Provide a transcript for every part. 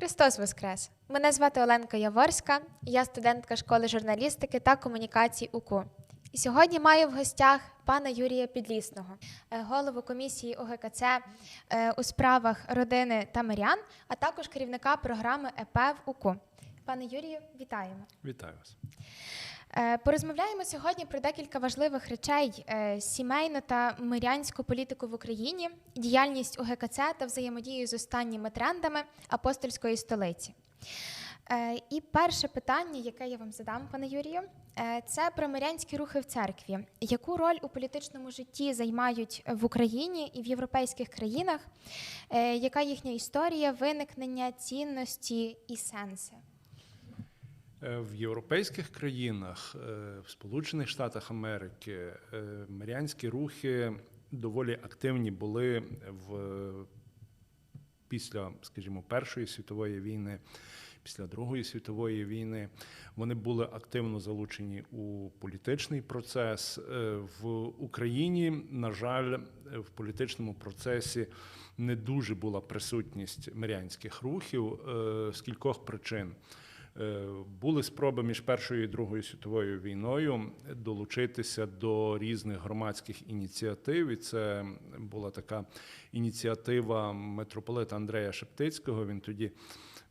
Христос Воскрес! Мене звати Оленка Яворська, я студентка школи журналістики та комунікацій УКУ. І сьогодні маю в гостях пана Юрія Підлісного, е, голову комісії ОГКЦ е, у справах родини та мирян, а також керівника програми ЕП в УКУ. Пане Юрію, вітаємо. Вітаю вас. Е, Порозмовляємо сьогодні про декілька важливих речей: е, сімейну та мирянську політику в Україні, діяльність УГКЦ та взаємодію з останніми трендами апостольської столиці. Е, І перше питання, яке я вам задам, пане Юрію, це про мирянські рухи в церкві. Яку роль у політичному житті займають в Україні і в європейських країнах? Яка їхня історія виникнення, цінності і сенси? Е, В європейських країнах, е, в Сполучених Штатах Америки, е, мирянські рухи доволі активні були в після, скажімо, Першої світової війни, після Другої світової війни. Вони були активно залучені у політичний процес. В Україні, на жаль, в політичному процесі не дуже була присутність мирянських рухів з кількох причин. Е, Були спроби між Першою і Другою світовою війною долучитися до різних громадських ініціатив. І це була така ініціатива митрополита Андрея Шептицького. Він тоді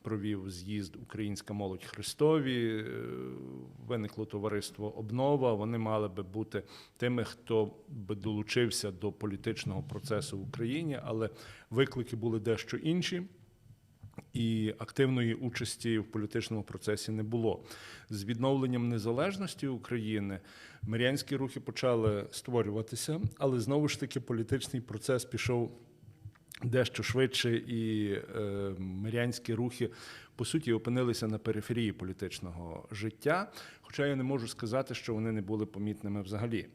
провів з'їзд Українська молодь Христові. Е, Виникло товариство Обнова. Вони мали би бути тими, хто би долучився до політичного процесу в Україні, але виклики були дещо інші і активної участі в політичному процесі не було. З відновленням незалежності України мирянські рухи почали створюватися, але знову ж таки політичний процес пішов дещо швидше, і е, мирянські рухи по суті опинилися на периферії політичного життя. Хоча я не можу сказати, що вони не були помітними взагалі.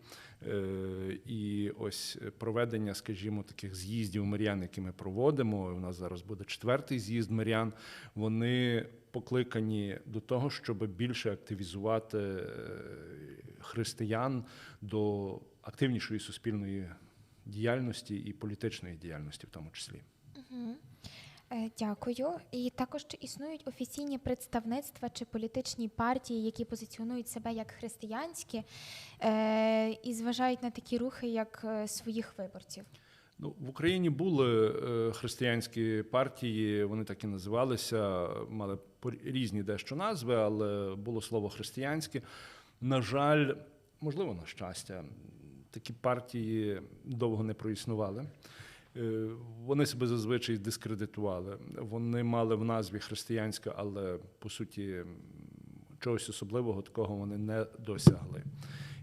Е, І ось проведення, скажімо, таких з'їздів мирян, які ми проводимо. У нас зараз буде четвертий з'їзд мирян. Вони покликані до того, щоб більше активізувати е, християн до активнішої суспільної діяльності і політичної діяльності, в тому числі. Е, Дякую. І також чи існують офіційні представництва чи політичні партії, які позиціонують себе як християнські е, і зважають на такі рухи, як е, своїх виборців. Ну, в Україні були е, християнські партії, вони так і називалися, мали різні дещо назви, але було слово християнське. На жаль, можливо, на щастя, такі партії довго не проіснували. Е, Вони себе зазвичай дискредитували. Вони мали в назві християнська, але по суті чогось особливого такого вони не досягли.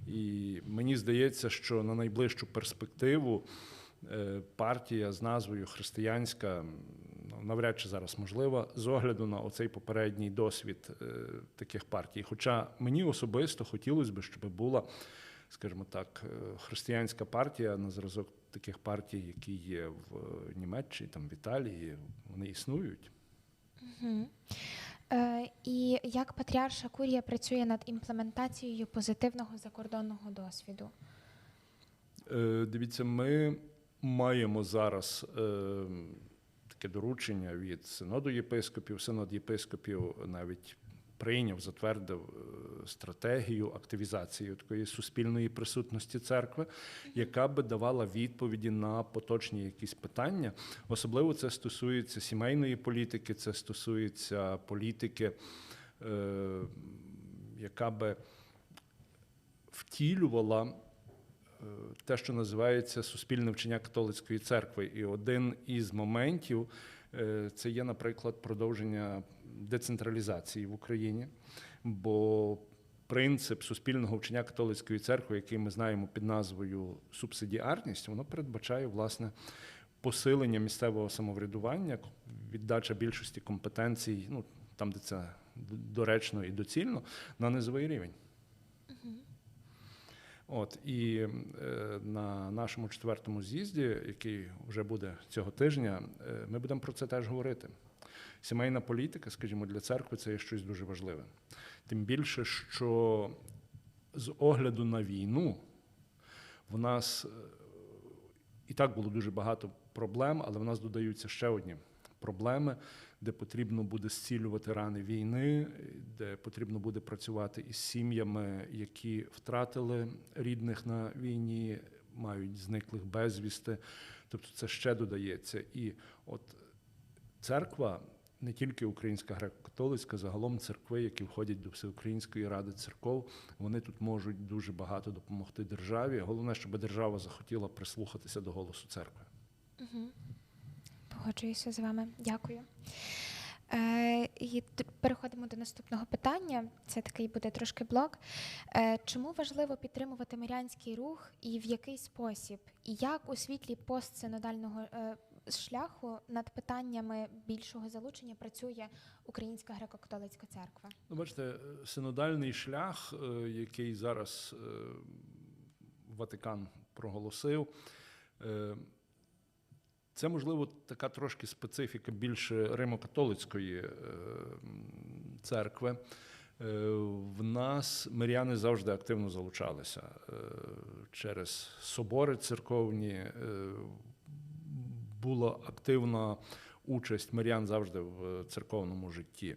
І мені здається, що на найближчу перспективу е, партія з назвою християнська ну, навряд чи зараз можлива з огляду на оцей попередній досвід е, таких партій. Хоча мені особисто хотілося б, щоб була, скажімо так, е, християнська партія на зразок таких партій, які є в е, Німеччині, там в Італії, вони існують. Е, І як патріарша Курія працює над імплементацією позитивного закордонного досвіду? Е, Дивіться, ми маємо зараз е, таке доручення від синоду єпископів. Синод єпископів навіть прийняв, затвердив е, стратегію активізації такої суспільної присутності церкви, яка би давала відповіді на поточні якісь питання. Особливо це стосується сімейної політики, це стосується політики, е, яка би втілювала е, те, що називається суспільне вчення католицької церкви. І один із моментів е, це є, наприклад, продовження децентралізації в Україні, бо принцип суспільного вчення католицької церкви, який ми знаємо під назвою субсидіарність, воно передбачає власне. Посилення місцевого самоврядування, віддача більшості компетенцій, ну там, де це доречно і доцільно, на низовий рівень. От і е, на нашому четвертому з'їзді, який вже буде цього тижня, е, ми будемо про це теж говорити. Сімейна політика, скажімо, для церкви це є щось дуже важливе. Тим більше, що з огляду на війну в нас е, і так було дуже багато проблем, але в нас додаються ще одні проблеми. де потрібно буде зцілювати рани війни, де потрібно буде працювати із сім'ями, які втратили рідних на війні, мають зниклих безвісти. Тобто це ще додається. І от церква, не тільки українська греко-католицька, загалом церкви, які входять до Всеукраїнської ради церков, вони тут можуть дуже багато допомогти державі. Головне, щоб держава захотіла прислухатися до голосу церкви. Погоджуюся з вами. Дякую. Е, і переходимо до наступного питання. Це такий буде трошки блок. Е, чому важливо підтримувати мирянський рух і в який спосіб? І як у світлі постсинодального е, шляху над питаннями більшого залучення працює Українська греко-католицька церква? Ну, бачите, е, синодальний шлях, е, який зараз е, Ватикан проголосив, це можливо така трошки специфіка більше Римо-католицької церкви. В нас миряни завжди активно залучалися через собори церковні. Е, Була активна участь мирян завжди в церковному житті.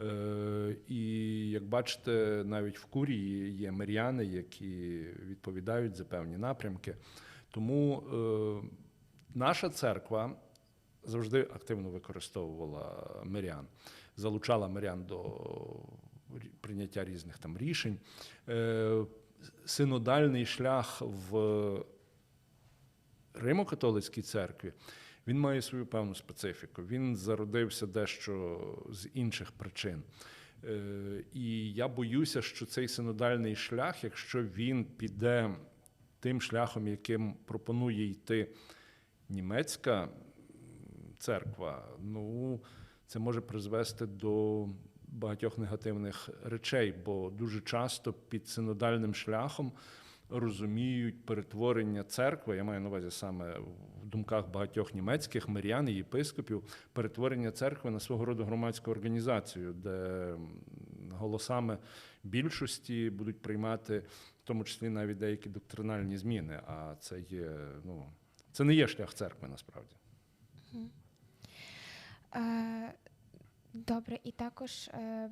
Е, І як бачите, навіть в курії є миряни, які відповідають за певні напрямки. Тому е, наша церква завжди активно використовувала мирян, залучала мирян до прийняття різних там рішень. Е, Синодальний шлях в Римо-католицькій церкві він має свою певну специфіку. Він зародився дещо з інших причин. Е, І я боюся, що цей синодальний шлях, якщо він піде тим шляхом, яким пропонує йти німецька церква, ну це може призвести до багатьох негативних речей, бо дуже часто під синодальним шляхом розуміють перетворення церкви, я маю на увазі саме в думках багатьох німецьких мирян і єпископів, перетворення церкви на свого роду громадську організацію, де голосами більшості будуть приймати, в тому числі навіть деякі доктринальні зміни. А це є, ну, це не є шлях церкви насправді. Е, добре, і також е,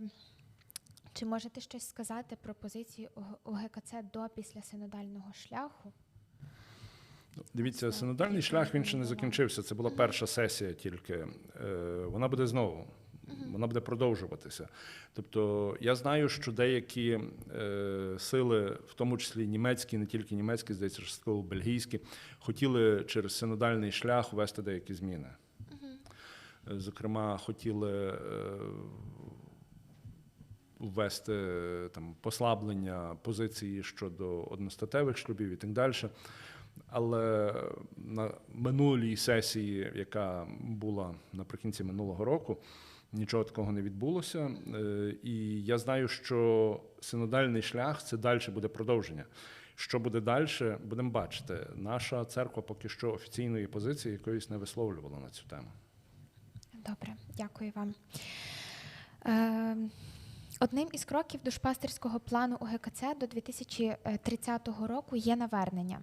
чи можете щось сказати про позицію О- ОГКЦ до після синодального шляху? Дивіться, синодальний шлях він ще не закінчився. Це була перша сесія тільки. Е, Вона буде знову. Вона буде продовжуватися. Тобто, я знаю, що деякі е, сили, в тому числі німецькі, не тільки німецькі, здається, частково бельгійські, хотіли через синодальний шлях ввести деякі зміни. Е, Зокрема, хотіли ввести е, там послаблення позиції щодо одностатевих шлюбів і так далі. Але на минулій сесії, яка була наприкінці минулого року, нічого такого не відбулося. Е, І я знаю, що синодальний шлях це далі буде продовження. Що буде далі, будемо бачити. Наша церква поки що офіційної позиції якоїсь не висловлювала на цю тему. Добре, дякую вам. Е, одним із кроків душпастерського плану ОГКЦ до 2030 року є навернення.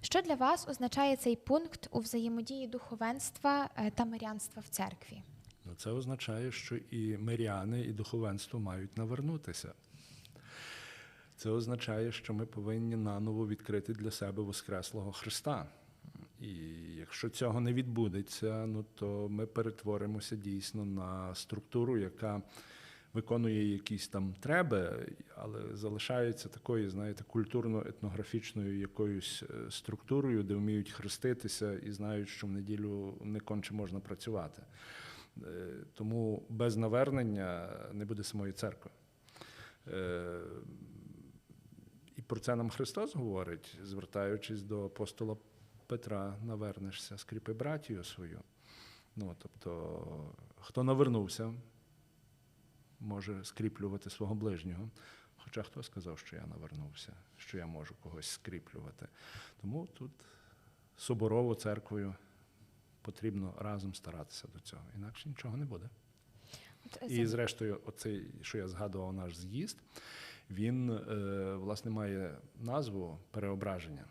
Що для вас означає цей пункт у взаємодії духовенства е, та мирянства в церкві? Ну, це означає, що і миряни, і духовенство мають навернутися. Це означає, що ми повинні наново відкрити для себе Воскреслого Христа. І якщо цього не відбудеться, ну то ми перетворимося дійсно на структуру, яка виконує якісь там треба, але залишається такою, знаєте, культурно-етнографічною якоюсь е, структурою, де вміють хреститися і знають, що в неділю не конче можна працювати. Е, Тому без навернення не буде самої церкви. Е, І про це нам Христос говорить, звертаючись до апостола Петра, навернешся, скріпи братію свою. Ну, тобто, хто навернувся, може скріплювати свого ближнього. Хоча хто сказав, що я навернувся, що я можу когось скріплювати. Тому тут соборово церквою потрібно разом старатися до цього, інакше нічого не буде. І зрештою, оцей, що я згадував, наш з'їзд, він е, власне має назву переображення.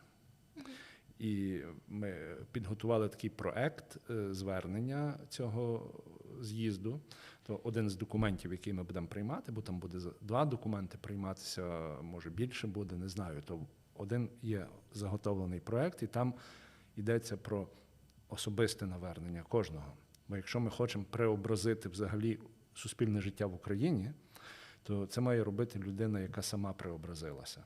І ми підготували такий проект е, звернення цього з'їзду, то один з документів, який ми будемо приймати, бо там буде два документи прийматися, може більше буде, не знаю. То один є заготовлений проект, і там йдеться про особисте навернення кожного. Бо якщо ми хочемо преобразити взагалі суспільне життя в Україні, то це має робити людина, яка сама преобразилася.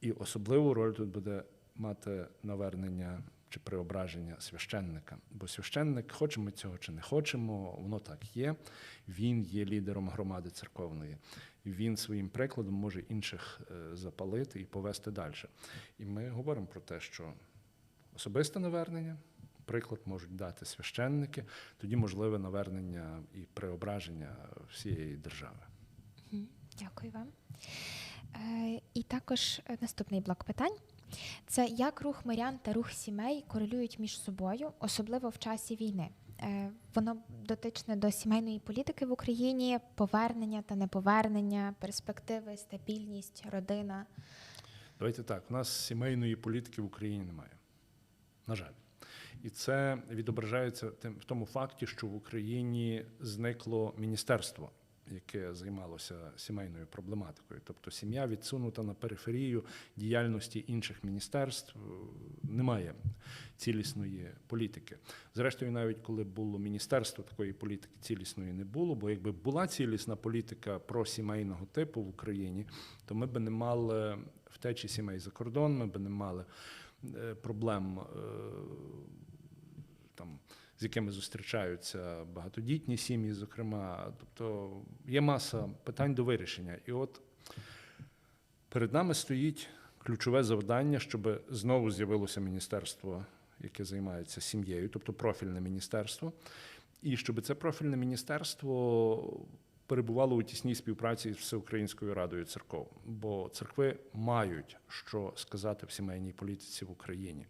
І особливу роль тут буде мати навернення чи преображення священника. Бо священник, хочемо цього чи не хочемо, воно так є. Він є лідером громади церковної. Він своїм прикладом може інших е, запалити і повести далі. І ми говоримо про те, що особисте навернення, приклад можуть дати священники, тоді можливе навернення і преображення всієї держави. Дякую вам. Е, І також е, наступний блок питань. Це як рух мирян та рух сімей корелюють між собою, особливо в часі війни. Е, Воно дотичне до сімейної політики в Україні, повернення та неповернення, перспективи, стабільність, родина. Давайте так, у нас сімейної політики в Україні немає. На жаль. І це відображається в тому факті, що в Україні зникло міністерство, яке займалося сімейною проблематикою. Тобто сім'я відсунута на периферію діяльності інших міністерств, е, немає цілісної політики. Зрештою, навіть коли було міністерство, такої політики цілісної не було, бо якби була цілісна політика про сімейного типу в Україні, то ми би не мали втечі сімей за кордон, ми би не мали е, проблем, е, там, з якими зустрічаються багатодітні сім'ї, зокрема. Тобто є маса питань до вирішення. І от перед нами стоїть ключове завдання, щоб знову з'явилося міністерство, яке займається сім'єю, тобто профільне міністерство, і щоб це профільне міністерство перебувало у тісній співпраці з Всеукраїнською радою церков, бо церкви мають що сказати в сімейній політиці в Україні.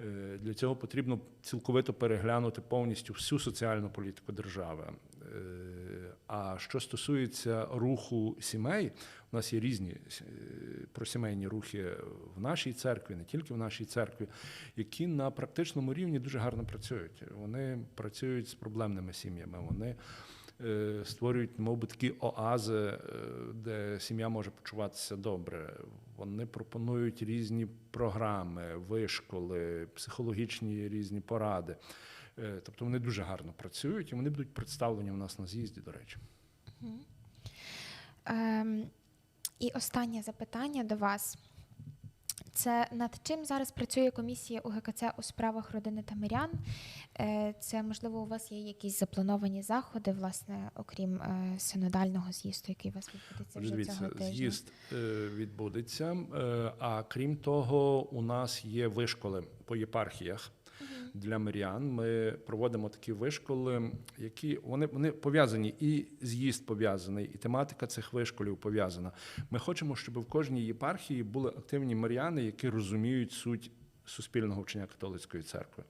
Е, Для цього потрібно цілковито переглянути повністю всю соціальну політику держави. Е, А що стосується руху сімей, у нас є різні е, просімейні рухи в нашій церкві, не тільки в нашій церкві, які на практичному рівні дуже гарно працюють. Вони працюють з проблемними сім'ями. Вони створюють, мов такі оази, е, де сім'я може почуватися добре. Вони пропонують різні програми, вишколи, психологічні різні поради. Е, Тобто вони дуже гарно працюють і вони будуть представлені у нас на з'їзді, до речі. Ем, і останнє запитання до вас. Це над чим зараз працює комісія УГКЦ у справах родини та мирян? Е, Це можливо у вас є якісь заплановані заходи, власне, окрім е, синодального з'їзду, який у вас відбудеться вже дивіться, цього тижня. з'їзд е, відбудеться. А крім того, у нас є вишколи по єпархіях. Для мирян ми проводимо такі вишколи, які вони, вони пов'язані, і з'їзд пов'язаний, і тематика цих вишколів пов'язана. Ми хочемо, щоб в кожній єпархії були активні миряни, які розуміють суть суспільного вчення католицької церкви.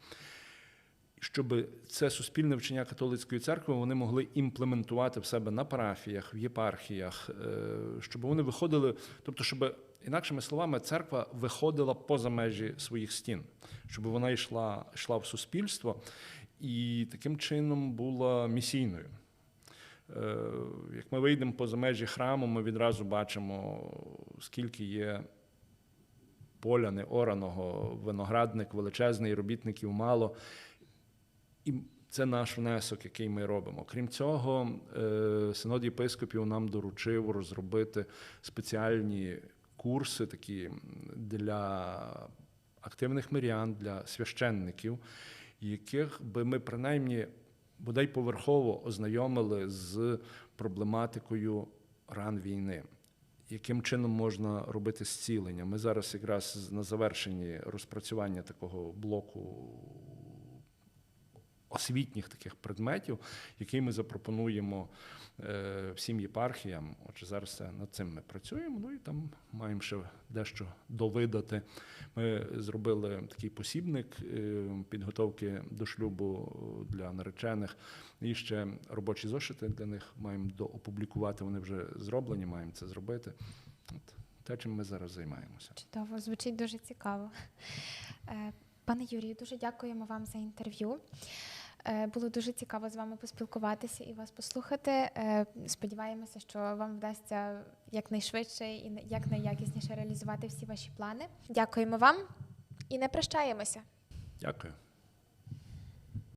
Щоб це суспільне вчення католицької церкви вони могли імплементувати в себе на парафіях, в єпархіях, е, щоб вони виходили, тобто, щоб інакшими словами, церква виходила поза межі своїх стін, щоб вона йшла, йшла в суспільство і таким чином була місійною. Е, Як ми вийдемо поза межі храму, ми відразу бачимо, скільки є поля неораного, виноградник величезний, робітників мало. І це наш внесок, який ми робимо. Крім цього, е, синод єпископів нам доручив розробити спеціальні курси такі для активних мирян, для священників, яких би ми принаймні бодай поверхово ознайомили з проблематикою ран війни. Яким чином можна робити зцілення? Ми зараз якраз на завершенні розпрацювання такого блоку освітніх таких предметів, які ми запропонуємо е, всім єпархіям. Отже, зараз над цим ми працюємо. Ну і там маємо ще дещо довидати. Ми зробили такий посібник е, підготовки до шлюбу для наречених. І ще робочі зошити для них маємо доопублікувати. Вони вже зроблені, маємо це зробити. От те, чим ми зараз займаємося. Чудово, звучить дуже цікаво. Пане Юрію, дуже дякуємо вам за інтерв'ю. Е, Було дуже цікаво з вами поспілкуватися і вас послухати. Е, Сподіваємося, що вам вдасться якнайшвидше і якнайякісніше реалізувати всі ваші плани. Дякуємо вам і не прощаємося. Дякую.